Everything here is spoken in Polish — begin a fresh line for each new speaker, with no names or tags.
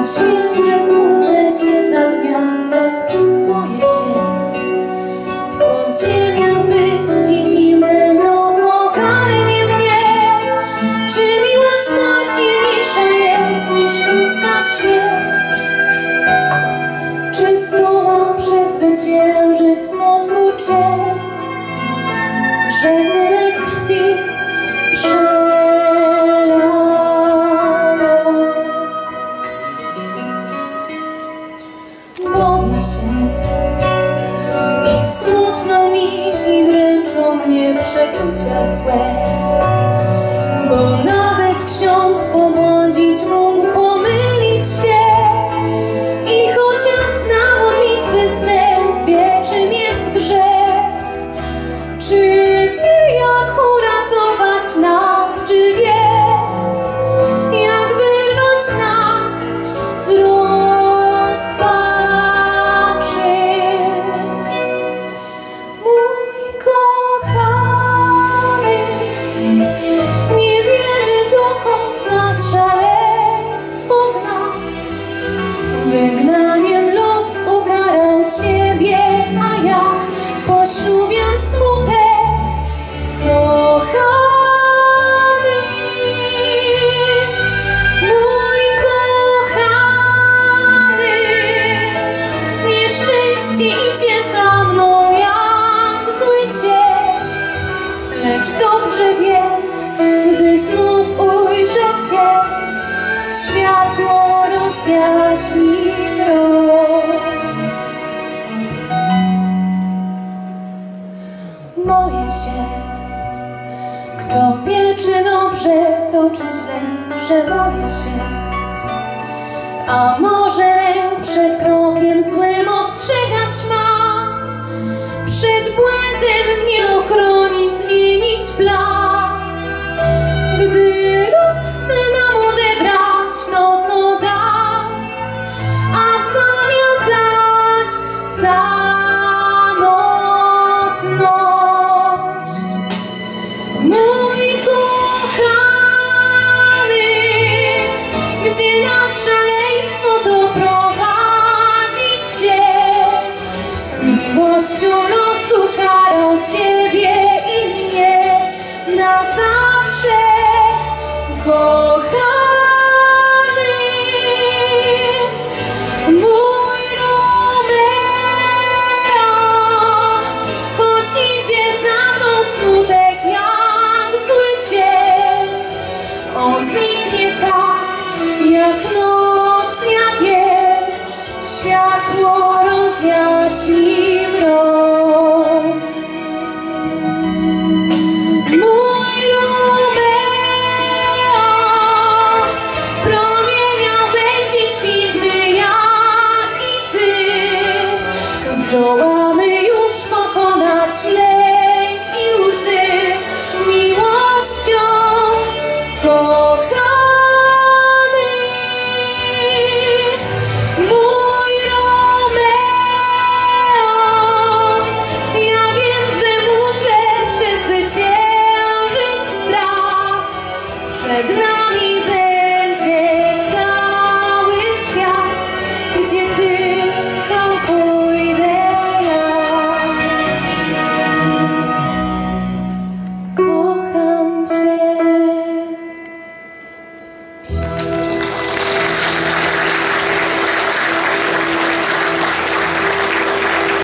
Choć wiem, że się za dnia Lecz boję się. W podziemiach być dziś inne Mrogo karnie mnie. Czy miłość nam silniejsza jest Niż ludzka śmierć? Czy zdołam przezwyciężyć smutku cię Że tyle krwi to just wait Boję się, kto wie, czy dobrze, to czy źle, że boję się. A może lęk przed krokiem złym ostrzegać ma? Przed błędem mnie ochronić, zmienić plan. corazón.